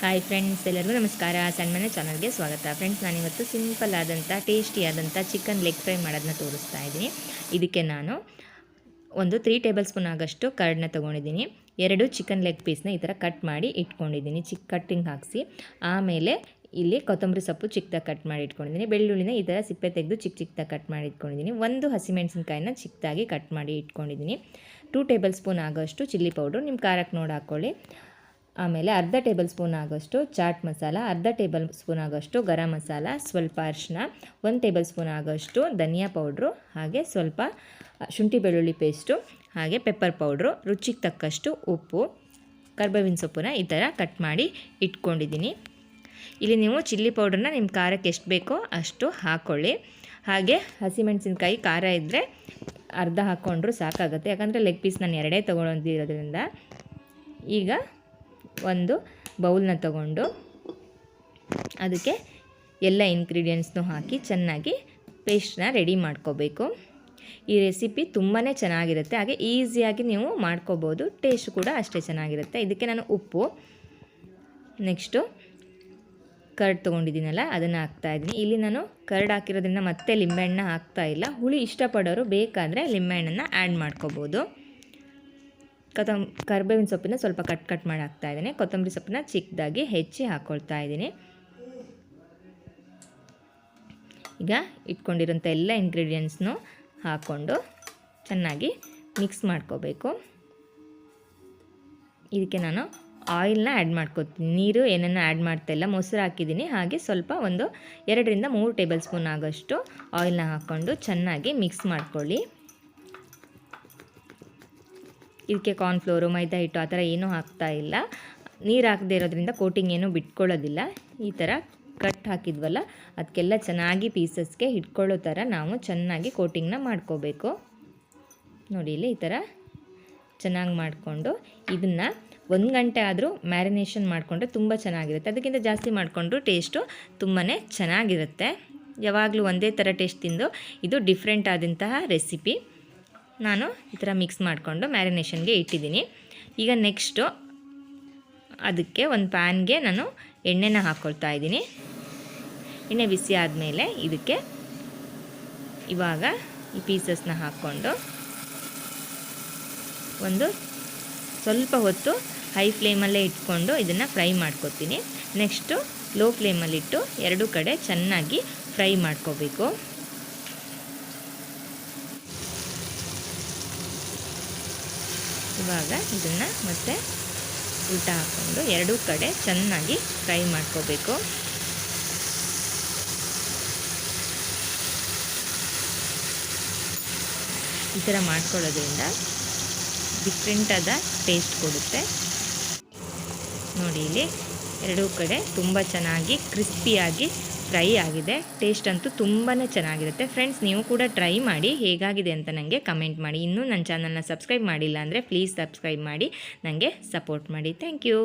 Hi friends ಎಲ್ಲರಿಗೂ ನಮಸ್ಕಾರ. ಸಣ್ಣ ಮನೆ ಚಾನಲ್ಗೆ ಸ್ವಾಗತ. ಫ್ರೆಂಡ್ಸ್ ನಾನಿವತ್ತು ಸಿಂಪಲ್ ಆದಂಥ ಟೇಸ್ಟಿ ಆದಂಥ ಚಿಕನ್ ಲೆಗ್ ಫ್ರೈ ಮಾಡೋದನ್ನ ತೋರಿಸ್ತಾ ಇದ್ದೀನಿ. ಇದಕ್ಕೆ ನಾನು ಒಂದು ತ್ರೀ ಟೇಬಲ್ ಸ್ಪೂನ್ ಆಗೋಷ್ಟು ಕರ್ಡನ್ನ ತೊಗೊಂಡಿದ್ದೀನಿ. ಎರಡು ಚಿಕನ್ ಲೆಗ್ ಪೀಸ್ನ ಈ ಥರ ಕಟ್ ಮಾಡಿ ಇಟ್ಕೊಂಡಿದ್ದೀನಿ. ಚಿಕ್ಕ ಕಟ್ಟಿಂಗ್ ಹಾಕಿಸಿ. ಆಮೇಲೆ ಇಲ್ಲಿ ಕೊತ್ತಂಬರಿ ಸೊಪ್ಪು ಚಿಕ್ಕದಾಗಿ ಕಟ್ ಮಾಡಿ ಇಟ್ಕೊಂಡಿದ್ದೀನಿ. ಬೆಳ್ಳುಳ್ಳಿನ ಈ ಥರ ಸಿಪ್ಪೆ ತೆಗೆದು ಚಿಕ್ಕ ಚಿಕ್ಕದಾಗಿ ಕಟ್ ಮಾಡಿ ಇಟ್ಕೊಂಡಿದ್ದೀನಿ. ಒಂದು ಹಸಿಮೆಣಸಿನ್ಕಾಯಿನ ಚಿಕ್ಕದಾಗಿ ಕಟ್ ಮಾಡಿ ಇಟ್ಕೊಂಡಿದ್ದೀನಿ. ಟೂ ಟೇಬಲ್ ಸ್ಪೂನ್ ಆಗೋಷ್ಟು ಚಿಲ್ಲಿ ಪೌಡ್ರು ನಿಮ್ಮ ಖಾರಕ್ಕೆ ನೋಡಿ ಹಾಕ್ಕೊಳ್ಳಿ ಆಮೇಲೆ ಅರ್ಧ ಟೇಬಲ್ ಸ್ಪೂನ್ ಆಗೋಷ್ಟು ಚಾಟ್ ಮಸಾಲ, ಅರ್ಧ ಟೇಬಲ್ ಸ್ಪೂನ್ ಆಗೋಷ್ಟು ಗರಂ ಮಸಾಲ, ಸ್ವಲ್ಪ ಅರಿಶಿನ ಒಂದು ಟೇಬಲ್ ಸ್ಪೂನ್ ಆಗೋಷ್ಟು ಧನಿಯಾ ಪೌಡ್ರು, ಹಾಗೆ ಸ್ವಲ್ಪ ಶುಂಠಿ ಬೆಳ್ಳುಳ್ಳಿ ಪೇಸ್ಟು, ಹಾಗೆ ಪೆಪ್ಪರ್ ಪೌಡ್ರು, ರುಚಿಗೆ ತಕ್ಕಷ್ಟು ಉಪ್ಪು, ಕರ್ಬೇವಿನ ಸೊಪ್ಪನ್ನ ಈ ಥರ ಕಟ್ ಮಾಡಿ ಇಟ್ಕೊಂಡಿದ್ದೀನಿ. ಇಲ್ಲಿ ನೀವು ಚಿಲ್ಲಿ ಪೌಡ್ರನ್ನ ನಿಮ್ಮ ಖಾರಕ್ಕೆ ಎಷ್ಟು ಬೇಕೋ ಅಷ್ಟು ಹಾಕ್ಕೊಳ್ಳಿ ಹಾಗೆ ಹಸಿಮೆಣಸಿನ್ಕಾಯಿ ಖಾರ ಇದ್ದರೆ ಅರ್ಧ ಹಾಕ್ಕೊಂಡ್ರೂ ಸಾಕಾಗುತ್ತೆ. ಯಾಕಂದರೆ ಲೆಗ್ ಪೀಸ್ ನಾನು ಎರಡೇ ತೊಗೊಂಡಿರೋದ್ರಿಂದ ಈಗ ಒಂದು ಬೌಲ್ನ ತಗೊಂಡು ಅದಕ್ಕೆ ಎಲ್ಲ ಇಂಗ್ರೀಡಿಯೆಂಟ್ಸ್ನೂ ಹಾಕಿ ಚೆನ್ನಾಗಿ ಪೇಸ್ಟ್ನ ರೆಡಿ ಮಾಡ್ಕೋಬೇಕು. ಈ ರೆಸಿಪಿ ತುಂಬಾ ಚೆನ್ನಾಗಿರುತ್ತೆ. ಹಾಗೆ ಈಸಿಯಾಗಿ ನೀವು ಮಾಡ್ಕೋಬೋದು. ಟೇಸ್ಟ್ ಕೂಡ ಅಷ್ಟೇ ಚೆನ್ನಾಗಿರುತ್ತೆ. ಇದಕ್ಕೆ ನಾನು ಉಪ್ಪು, ನೆಕ್ಸ್ಟು ಕರ್ಡ್ ತೊಗೊಂಡಿದ್ದೀನಲ್ಲ, ಅದನ್ನು ಹಾಕ್ತಾಯಿದ್ದೀನಿ ಇಲ್ಲಿ ನಾನು ಕರ್ಡ್ ಹಾಕಿರೋದ್ರಿಂದ ಮತ್ತೆ ಲಿಂಬೆಹಣ್ಣು ಹಾಕ್ತಾ ಇಲ್ಲ. ಹುಳಿ ಇಷ್ಟಪಡೋರು ಬೇಕಾದರೆ ಲಿಂಬೆಹಣ್ಣನ್ನು ಆ್ಯಡ್ ಮಾಡ್ಕೋಬೋದು. ಕೊತ್ತಂಬ ಕರ್ಬೇವಿನ ಸೊಪ್ಪಿನ ಸ್ವಲ್ಪ ಕಟ್ ಕಟ್ ಮಾಡಿ ಹಾಕ್ತಾ ಇದ್ದೀನಿ. ಕೊತ್ತಂಬರಿ ಸೊಪ್ಪನ್ನ ಚಿಕ್ಕದಾಗಿ ಹೆಚ್ಚಿ ಹಾಕ್ಕೊಳ್ತಾ ಇದ್ದೀನಿ. ಈಗ ಇಟ್ಕೊಂಡಿರೋಂಥ ಎಲ್ಲ ಇಂಗ್ರೀಡಿಯೆಂಟ್ಸ್ನು ಹಾಕ್ಕೊಂಡು ಚೆನ್ನಾಗಿ ಮಿಕ್ಸ್ ಮಾಡ್ಕೋಬೇಕು. ಇದಕ್ಕೆ ನಾನು ಆಯಿಲ್ನ ಆ್ಯಡ್ ಮಾಡ್ಕೊತೀನಿ. ನೀರು ಏನನ್ನು ಆ್ಯಡ್ ಮಾಡ್ತಾ ಇಲ್ಲ, ಮೊಸರು ಹಾಕಿದ್ದೀನಿ. ಹಾಗೆ ಸ್ವಲ್ಪ ಒಂದು ಎರಡರಿಂದ ಮೂರು ಟೇಬಲ್ ಸ್ಪೂನ್ ಆಗೋಷ್ಟು ಆಯಿಲ್ನ ಹಾಕ್ಕೊಂಡು ಚೆನ್ನಾಗಿ ಮಿಕ್ಸ್ ಮಾಡ್ಕೊಳ್ಳಿ. ಇದಕ್ಕೆ ಕಾರ್ನ್ಫ್ಲೋರು ಮೈದಾ ಹಿಟ್ಟು ಆ ಥರ ಏನೂ ಹಾಕ್ತಾ ಇಲ್ಲ. ನೀರು ಹಾಕದೇ ಇರೋದ್ರಿಂದ ಕೋಟಿಂಗ್ ಏನೂ ಬಿಟ್ಕೊಳ್ಳೋದಿಲ್ಲ. ಈ ಥರ ಕಟ್ ಹಾಕಿದ್ವಲ್ಲ ಅದಕ್ಕೆಲ್ಲ ಚೆನ್ನಾಗಿ ಪೀಸಸ್ಗೆ ಹಿಡ್ಕೊಳ್ಳೋ ಥರ ನಾವು ಚೆನ್ನಾಗಿ ಕೋಟಿಂಗ್ನ ಮಾಡ್ಕೋಬೇಕು. ನೋಡಿ ಇಲ್ಲಿ ಈ ಥರ ಚೆನ್ನಾಗಿ ಮಾಡಿಕೊಂಡು ಇದನ್ನು ಒಂದು ಗಂಟೆ ಆದರೂ ಮ್ಯಾರಿನೇಷನ್ ಮಾಡಿಕೊಂಡ್ರೆ ತುಂಬ ಚೆನ್ನಾಗಿರುತ್ತೆ. ಅದಕ್ಕಿಂತ ಜಾಸ್ತಿ ಮಾಡಿಕೊಂಡ್ರು ಟೇಸ್ಟು ತುಂಬಾ ಚೆನ್ನಾಗಿರುತ್ತೆ. ಯಾವಾಗಲೂ ಒಂದೇ ಥರ ಟೇಸ್ಟ್ ತಿಂದು ಇದು ಡಿಫ್ರೆಂಟ್ ಆದಂತಹ ರೆಸಿಪಿ ನಾನು ಈ ಥರ ಮಿಕ್ಸ್ ಮಾಡಿಕೊಂಡು ಮ್ಯಾರಿನೇಷನ್ಗೆ ಇಟ್ಟಿದ್ದೀನಿ. ಈಗ ನೆಕ್ಸ್ಟು ಅದಕ್ಕೆ ಒಂದು ಪ್ಯಾನ್ಗೆ ನಾನು ಎಣ್ಣೆನ ಹಾಕ್ಕೊಳ್ತಾ ಇದ್ದೀನಿ. ಎಣ್ಣೆ ಬಿಸಿ ಆದಮೇಲೆ ಇದಕ್ಕೆ ಇವಾಗ ಈ ಪೀಸಸ್ನ ಹಾಕ್ಕೊಂಡು ಒಂದು ಸ್ವಲ್ಪ ಹೊತ್ತು ಹೈ ಫ್ಲೇಮಲ್ಲೇ ಇಟ್ಕೊಂಡು ಇದನ್ನು ಫ್ರೈ ಮಾಡ್ಕೊತೀನಿ. ನೆಕ್ಸ್ಟು ಲೋ ಫ್ಲೇಮಲ್ಲಿಟ್ಟು ಎರಡು ಕಡೆ ಚೆನ್ನಾಗಿ ಫ್ರೈ ಮಾಡ್ಕೋಬೇಕು. ಇವಾಗ ಇದನ್ನು ಮತ್ತೆ ಊಟ ಹಾಕ್ಕೊಂಡು ಎರಡೂ ಕಡೆ ಚೆನ್ನಾಗಿ ಫ್ರೈ ಮಾಡ್ಕೋಬೇಕು. ಈ ಥರ ಮಾಡ್ಕೊಳ್ಳೋದ್ರಿಂದ ಡಿಫ್ರೆಂಟಾದ ಟೇಸ್ಟ್ ಕೊಡುತ್ತೆ. ನೋಡಿ ಇಲ್ಲಿ ಎರಡೂ ಕಡೆ ತುಂಬ ಚೆನ್ನಾಗಿ ಕ್ರಿಸ್ಪಿಯಾಗಿ ಫ್ರೈ ಆಗಿದೆ. ಟೇಸ್ಟ್ ಅಂತೂ ತುಂಬಾ ಚೆನ್ನಾಗಿರುತ್ತೆ. ಫ್ರೆಂಡ್ಸ್, ನೀವು ಕೂಡ ಟ್ರೈ ಮಾಡಿ ಹೇಗಾಗಿದೆ ಅಂತ ನನಗೆ ಕಮೆಂಟ್ ಮಾಡಿ. ಇನ್ನೂ ನನ್ನ ಚಾನಲ್ನ ಸಬ್ಸ್ಕ್ರೈಬ್ ಮಾಡಿಲ್ಲ ಅಂದರೆ ಪ್ಲೀಸ್ ಸಬ್ಸ್ಕ್ರೈಬ್ ಮಾಡಿ. ನನಗೆ ಸಪೋರ್ಟ್ ಮಾಡಿ. Thank you.